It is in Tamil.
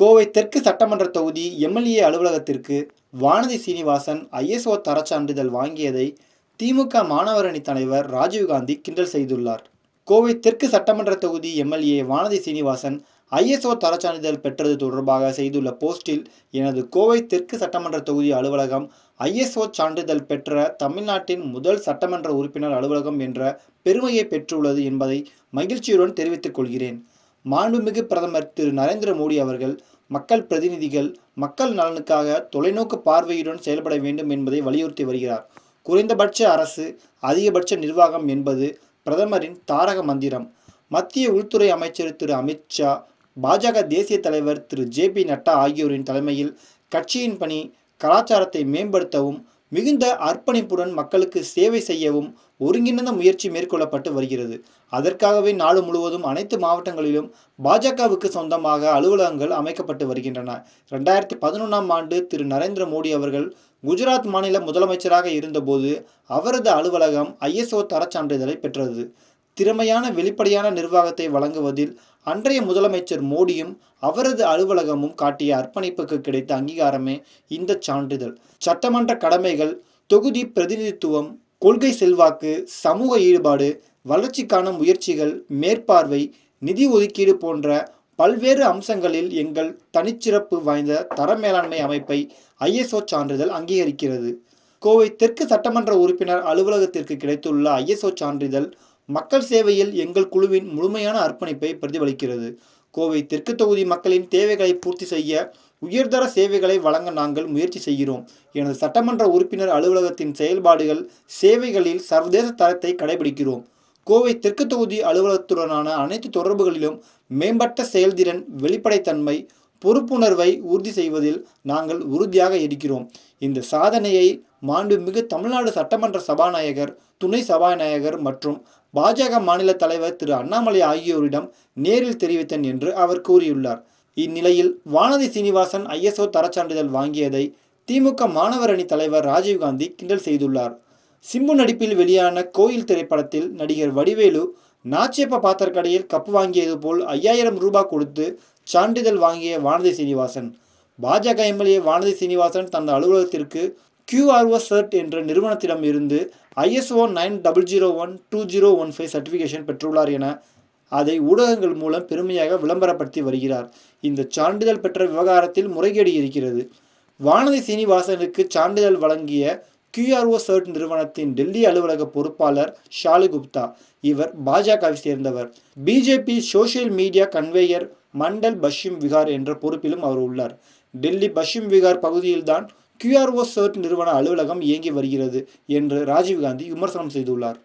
கோவை தெற்கு சட்டமன்ற தொகுதி எம்எல்ஏ அலுவலகத்திற்கு வானதி சீனிவாசன் ஐஎஸ்ஓ தரச்சான்றிதழ் வாங்கியதை திமுக மாணவரணி தலைவர் ராஜீவ்காந்தி கிண்டல் செய்துள்ளார். கோவை தெற்கு சட்டமன்ற தொகுதி எம்எல்ஏ வானதி சீனிவாசன் ஐஎஸ்ஓ தரச்சான்றிதழ் பெற்றது தொடர்பாக செய்துள்ள போஸ்டில் எனது கோவை தெற்கு சட்டமன்ற தொகுதி அலுவலகம் ஐஎஸ்ஓ சான்றிதழ் பெற்ற தமிழ்நாட்டின் முதல் சட்டமன்ற உறுப்பினர் அலுவலகம் என்ற பெருமையை பெற்றுள்ளது என்பதை மகிழ்ச்சியுடன் தெரிவித்துக் கொள்கிறேன். மாண்புமிகு பிரதமர் திரு நரேந்திர மோடி அவர்கள் மக்கள் பிரதிநிதிகள் மக்கள் நலனுக்காக தொலைநோக்கு பார்வையுடன் செயல்பட வேண்டும் என்பதை வலியுறுத்தி வருகிறார். குறைந்தபட்ச அரசு அதிகபட்ச நிர்வாகம் என்பது பிரதமரின் தாரக மந்திரம். மத்திய உள்துறை அமைச்சர் திரு அமித்ஷா பாஜக தேசிய தலைவர் திரு ஜே பி நட்டா ஆகியோரின் தலைமையில் கட்சியின் பணி கலாச்சாரத்தை மேம்படுத்தவும் மிகுந்த அர்ப்பணிப்புடன் மக்களுக்கு சேவை செய்யவும் ஒருங்கிணைந்த முயற்சி மேற்கொள்ளப்பட்டு வருகிறது. அதற்காகவே நாடு முழுவதும் அனைத்து மாவட்டங்களிலும் பாஜகவுக்கு சொந்தமாக அலுவலகங்கள் அமைக்கப்பட்டு வருகின்றன. ரெண்டாயிரத்தி பதினொன்றாம் ஆண்டு திரு. நரேந்திர மோடி அவர்கள் குஜராத் மாநில முதலமைச்சராக இருந்தபோது அவரது அலுவலகம் ஐஎஸ்ஓ தரச்சான்றிதழை பெற்றது. திறமையான வெளிப்படையான நிர்வாகத்தை வழங்குவதில் அன்றைய முதலமைச்சர் மோடியும் அவரது அலுவலகமும் காட்டிய அர்ப்பணிப்புக்கு கிடைத்த அங்கீகாரமே இந்த சான்றிதழ். சட்டமன்ற கடமைகள் தொகுதி பிரதிநிதித்துவம் கொள்கை செல்வாக்கு சமூக ஈடுபாடு வளர்ச்சிக்கான முயற்சிகள் மேற்பார்வை நிதி ஒதுக்கீடு போன்ற பல்வேறு அம்சங்களில் எங்கள் தனிச்சிறப்பு வாய்ந்த தர மேலாண்மை அமைப்பை ஐஎஸ்ஓ சான்றிதழ் அங்கீகரிக்கிறது. கோவை தெற்கு சட்டமன்ற உறுப்பினர் அலுவலகத்திற்கு கிடைத்துள்ள ஐஎஸ்ஓ சான்றிதழ் மக்கள் சேவையில் எங்கள் குழுவின் முழுமையான அர்ப்பணிப்பை பிரதிபலிக்கிறது. கோவை தெற்கு தொகுதி மக்களின் தேவைகளை பூர்த்தி செய்ய உயர்தர சேவைகளை வழங்க நாங்கள் முயற்சி செய்கிறோம். எனது சட்டமன்ற உறுப்பினர் அலுவலகத்தின் செயல்பாடுகள் சேவைகளில் சர்வதேச தரத்தை கடைபிடிக்கிறோம். கோவை தெற்கு தொகுதி அலுவலகத்துடனான அனைத்து தொடர்புகளிலும் மேம்பட்ட செயல்திறன் வெளிப்படைத்தன்மை பொறுப்புணர்வை உறுதி செய்வதில் நாங்கள் உறுதியாக இருக்கிறோம். இந்த சாதனையை மாண்புமிகு தமிழ்நாடு சட்டமன்ற சபாநாயகர் துணை சபாநாயகர் மற்றும் பாஜக மாநில தலைவர் திரு அண்ணாமலை ஆகியோரிடம் நேரில் தெரிவித்தேன் என்று அவர் கூறியுள்ளார். இந்நிலையில் வானதி சீனிவாசன் ஐஎஸ்ஓ தரச்சான்றிதழ் வாங்கியதை திமுக மாணவர் அணி தலைவர் ராஜீவ்காந்தி கிண்டல் செய்துள்ளார். சிம்பு நடிப்பில் வெளியான கோயில் திரைப்படத்தில் நடிகர் வடிவேலு நாச்சியப்ப பாத்திரக்கடையில் கப்பு வாங்கியது போல் ஐயாயிரம் ரூபாய் கொடுத்து சான்றிதழ் வாங்கிய வானதி சீனிவாசன். பாஜக எம்எல்ஏ வானதி சீனிவாசன் தனது அலுவலகத்திற்கு கியூஆர்ஓ சர்ட் என்ற நிறுவனத்திடம் இருந்து ISO nine double zero one two zero one five certification பெற்றுள்ளார் என அதை ஊடகங்கள் மூலம் பெருமையாக விளம்பரப்படுத்தி வருகிறார். இந்த சான்றிதழ் பெற்ற விவகாரத்தில் முறைகேடு இருக்கிறது. வானதி சீனிவாசனுக்கு சான்றிதழ் வழங்கிய கியூஆர்ஓ சர்ட் நிறுவனத்தின் டெல்லி அலுவலக பொறுப்பாளர் ஷாலு குப்தா. இவர் பாஜகவை சேர்ந்தவர். BJP social media convener Mandal Paschim Vihar என்ற பொறுப்பிலும் அவர் உள்ளார். டெல்லி பஷிம் விகார் பகுதியில்தான் கியூஆர்ஓ சர்ட் நிறுவன அலுவலகம் இயங்கி வருகிறது என்று ராஜீவ்காந்தி விமர்சனம் செய்துள்ளார்.